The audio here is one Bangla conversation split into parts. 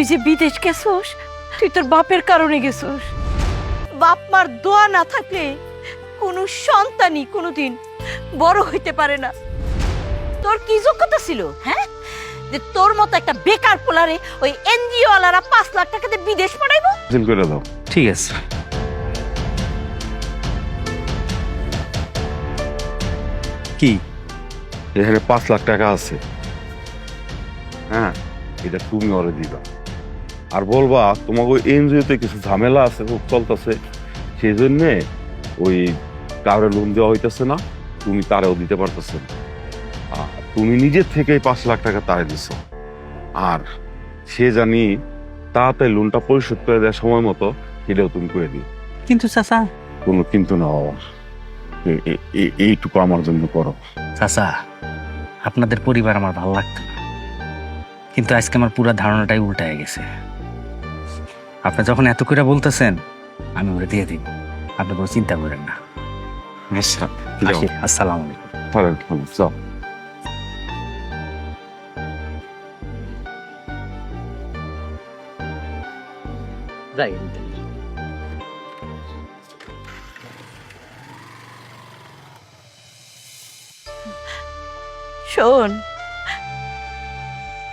তুই যে বিদেশ গেছোস তুই তোর বাপের কারণে গেছোস। বাপ মার দোয়া না থাকলে কোনো সন্তানই কোনোদিন বড় হইতে পারে না। তোর কি যোগ্যতা ছিল হ্যাঁ? যে তোর মতো একটা বেকার পোলারে ওই এনজিও ওয়ালারা পাঁচ লাখ টাকাতে বিদেশ পাঠাইবো? দিন করে দাও। ঠিক আছে। কি? এখানে পাঁচ লাখ টাকা আছে। হ্যাঁ এটা তুমি ওরে দিবা। আর বলবা তোমাকে ওই এনজিওতে কিছু ঝামেলা আছে খুব চলতেছে। সেই জন্যে ওই কাউরে লোন দেওয়া হইতেছে না তুমি তারেও দিতে পারতেছে না। তুমি নিজের থেকেই পাঁচ লাখ টাকা তারে দিছ। আর সে জানি তাড়াতাড়ি লোনটা পরিশোধ করে দেওয়ার সময় মতো সেটাও তুমি করে দিও। কিন্তু চাচা। কোনো কিন্তু না বাবা এইটুকু আমার জন্য করো। চাচা আপনাদের পরিবার আমার ভালো লাগতো না। কিন্তু আজকে আমার পুরো ধারণাটাই উল্টায় গেছে। আপনি যখন এত করে বলতেছেন আমি ওরে দিয়ে দিব। আপনি কোনো চিন্তা করেন না। আচ্ছা আসি আসসালামু আলাইকুম। ওয়ালাইকুম আসসালাম যাই। শোন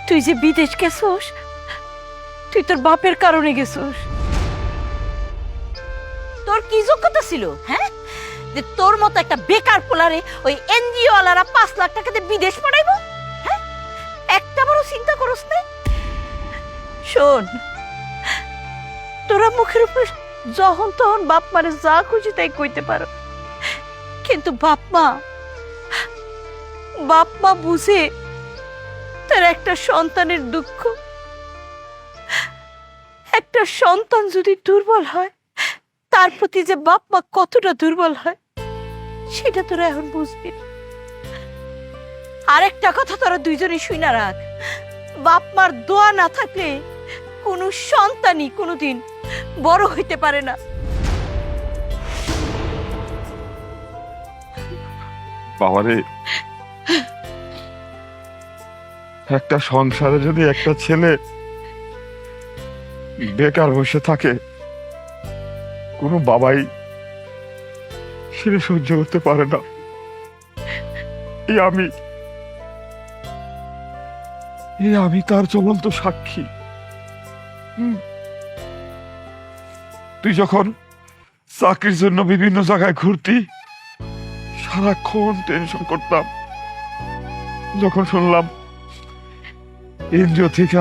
তুই যে বিদেশ গেছোস তুই তোর বাপের কারণে গেছিস। তোর কি যোগ্যতা ছিল হ্যাঁ? যে তোর মতো একটা বেকার পোলারে ওই এনজিও ওয়ালারা পাঁচ লাখ টাকাতে বিদেশ পাঠাইবো হ্যাঁ? একটা বড় চিন্তা করস না। শোন, তোরা মুখের উপর যখন তখন বাপ মারে যা খুশি তাই কইতে পারো। কিন্তু বাপ মা বাপ মা বুঝে তার একটা সন্তানের দুঃখ একটা সন্তান যদি দুর্বল হয়, তার প্রতি যে বাপ মা কতটা দুর্বল হয়, সেটা তোরা এখন বুঝবি। আরেকটা কথা তোরা দুইজনে শুই না রাখ বাপ মার দোয়া না থাকলে কোনো সন্তানই কোনোদিন বড় হইতে পারে না বাবারে, একটা সংসারে যদি একটা ছেলে বেকার বসে থাকে। কোনো বাবাই সেটা সহ্য করতে পারে না। আমি আমি তার চলন্ত সাক্ষী। তুই যখন চাকরির জন্য বিভিন্ন জায়গায় ঘুরতি, সারাক্ষণ টেনশন করতাম। যখন শুনলাম, এনজিও থেকে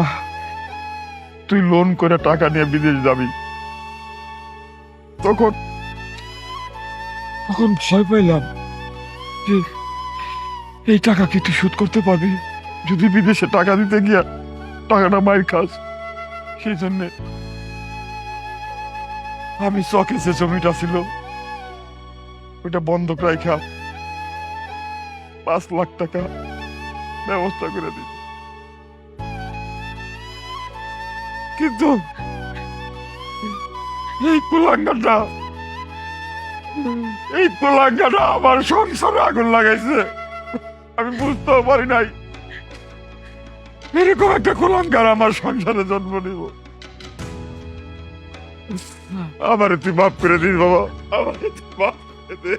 তুই লোন করে টাকা নিয়ে বিদেশ যাবি। তখন তখন ভয় পাইলাম যে এই টাকা কি তুই শোধ করতে পারবি? যদি বিদেশে টাকা দিতে গিয়া টাকাটা মায়ের খাস সেই জন্যে আমি চকে যে জমিটা ছিল ওইটা বন্ধক রাখা পাঁচ লাখ টাকা ব্যবস্থা করে দিই। কিন্তু এই কুলাঙ্গাটা এই কুলাঙ্গাটা আমার সংসারে আগুন লাগাইছে। আমি বুঝতেও পারি নাই। এরকম একটা কুলাঙ্গার আমার সংসারে জন্ম নিব। আমার তুই মাফ করে দিস বাবা। আমার তুই মাফ করে দে।